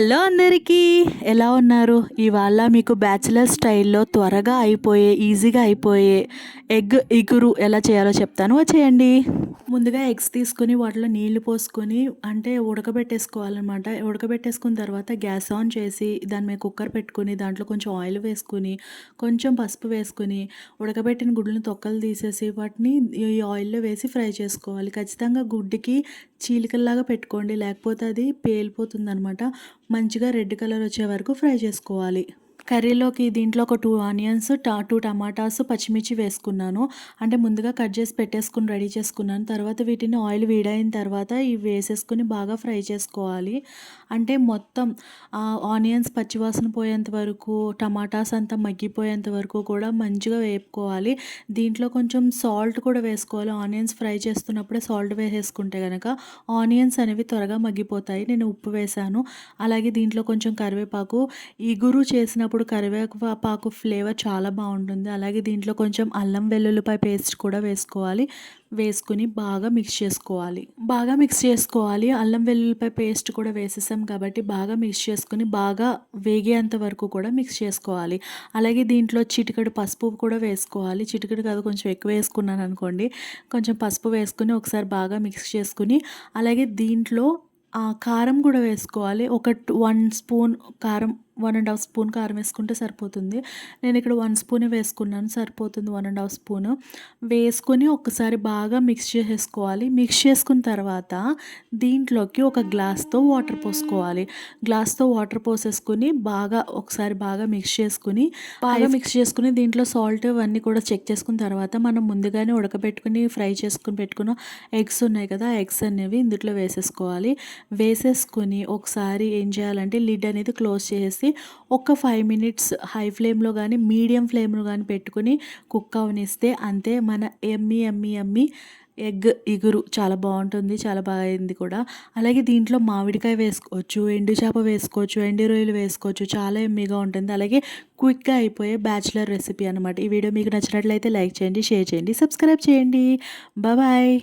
Hello అందరికీ ఎలా ఉన్నారు? ఇవాళ మీకు బ్యాచిలర్ స్టైల్లో త్వరగా అయిపోయే ఈజీగా అయిపోయే ఎగ్ ఇగురు ఎలా చేయాలో చెప్తాను. వచ్చేయండి. ముందుగా ఎగ్స్ తీసుకుని వాటిలో నీళ్ళు పోసుకొని అంటే ఉడకబెట్టేసుకోవాలన్నమాట. ఉడకబెట్టేసుకున్న తర్వాత గ్యాస్ ఆన్ చేసి దాని మీద కుక్కర్ పెట్టుకుని దాంట్లో కొంచెం ఆయిల్ వేసుకుని కొంచెం పసుపు వేసుకుని ఉడకబెట్టిన గుడ్లను తొక్కలు తీసేసి వాటిని ఈ ఆయిల్లో వేసి ఫ్రై చేసుకోవాలి. ఖచ్చితంగా గుడ్డుకి చీలికల్లాగా పెట్టుకోండి. లేకపోతే అది పేలిపోతుంది అనమాట మంచిగా రెడ్ కలర్ వచ్చే వరకు ఫ్రై చేసుకోవాలి. కర్రీలోకి దీంట్లో ఒక టూ ఆనియన్స్ టా టూ టమాటాస్ పచ్చిమిర్చి వేసుకున్నాను. అంటే ముందుగా కట్ చేసి పెట్టేసుకుని రెడీ చేసుకున్నాను. తర్వాత వీటిని ఆయిల్ వేడైన తర్వాత ఇవి వేసేసుకుని బాగా ఫ్రై చేసుకోవాలి. అంటే మొత్తం ఆనియన్స్ పచ్చివాసన పోయేంత వరకు టమాటాస్ అంతా మగ్గిపోయేంత వరకు కూడా మంచిగా వేపుకోవాలి. దీంట్లో కొంచెం సాల్ట్ కూడా వేసుకోవాలి. ఆనియన్స్ ఫ్రై చేస్తున్నప్పుడే సాల్ట్ వేసేసుకుంటే కనుక ఆనియన్స్ అనేవి త్వరగా మగ్గిపోతాయి. నేను ఉప్పు వేసాను. అలాగే దీంట్లో కొంచెం కరివేపాకు ఇగురు చేసిన చేసినప్పుడు కరివేపాకు ఫ్లేవర్ చాలా బాగుంటుంది. అలాగే దీంట్లో కొంచెం అల్లం వెల్లుల్లిపాయ పేస్ట్ కూడా వేసుకోవాలి. వేసుకుని బాగా మిక్స్ చేసుకోవాలి. బాగా మిక్స్ చేసుకోవాలి. అల్లం వెల్లుల్లిపాయ పేస్ట్ కూడా వేసేసాం కాబట్టి బాగా మిక్స్ చేసుకుని బాగా వేగేంత వరకు కూడా మిక్స్ చేసుకోవాలి. అలాగే దీంట్లో చిటికడు పసుపు కూడా వేసుకోవాలి. చిటికెడు కాదు కొంచెం ఎక్కువ వేసుకున్నాను అనుకోండి. కొంచెం పసుపు వేసుకుని ఒకసారి బాగా మిక్స్ చేసుకుని అలాగే దీంట్లో కారం కూడా వేసుకోవాలి. ఒక వన్ స్పూన్ కారం వన్ అండ్ హాఫ్ స్పూన్ కారం వేసుకుంటే సరిపోతుంది. నేను ఇక్కడ వన్ స్పూనే వేసుకున్నాను సరిపోతుంది వన్ అండ్ హాఫ్ స్పూన్. వేసుకొని ఒకసారి బాగా మిక్స్ చేసేసుకోవాలి. మిక్స్ చేసుకున్న తర్వాత దీంట్లోకి ఒక గ్లాస్తో వాటర్ పోసుకోవాలి. గ్లాస్తో వాటర్ పోసేసుకుని బాగా ఒకసారి బాగా మిక్స్ చేసుకుని బాగా మిక్స్ చేసుకుని దీంట్లో సాల్ట్ ఇవన్నీ కూడా చెక్ చేసుకున్న తర్వాత మనం ముందుగానే ఉడకబెట్టుకుని ఫ్రై చేసుకుని పెట్టుకున్న ఎగ్స్ ఉన్నాయి కదా ఎగ్స్ అనేవి ఇందులో వేసేసుకోవాలి. వేసేసుకొని ఒకసారి ఏం చేయాలంటే లిడ్ అనేది క్లోజ్ చేసి ఒక ఫైవ్ మినిట్స్ హై ఫ్లేమ్లో కానీ మీడియం ఫ్లేమ్లో కానీ పెట్టుకుని కుక్ అవనిస్తే అంతే మన ఎమ్మి ఎమ్మి ఎమ్మి ఎగ్ ఇగురు. చాలా బాగుంటుంది చాలా బాగా అయింది కూడా. అలాగే దీంట్లో మామిడికాయ వేసుకోవచ్చు ఎండు చేప వేసుకోవచ్చు ఎండు రొయ్యలు వేసుకోవచ్చు చాలా ఎమ్మిగా ఉంటుంది. అలాగే క్విక్గా అయిపోయే బ్యాచిలర్ రెసిపీ అనమాట ఈ వీడియో మీకు నచ్చినట్లయితే లైక్ చేయండి షేర్ చేయండి సబ్స్క్రైబ్ చేయండి. బాయ్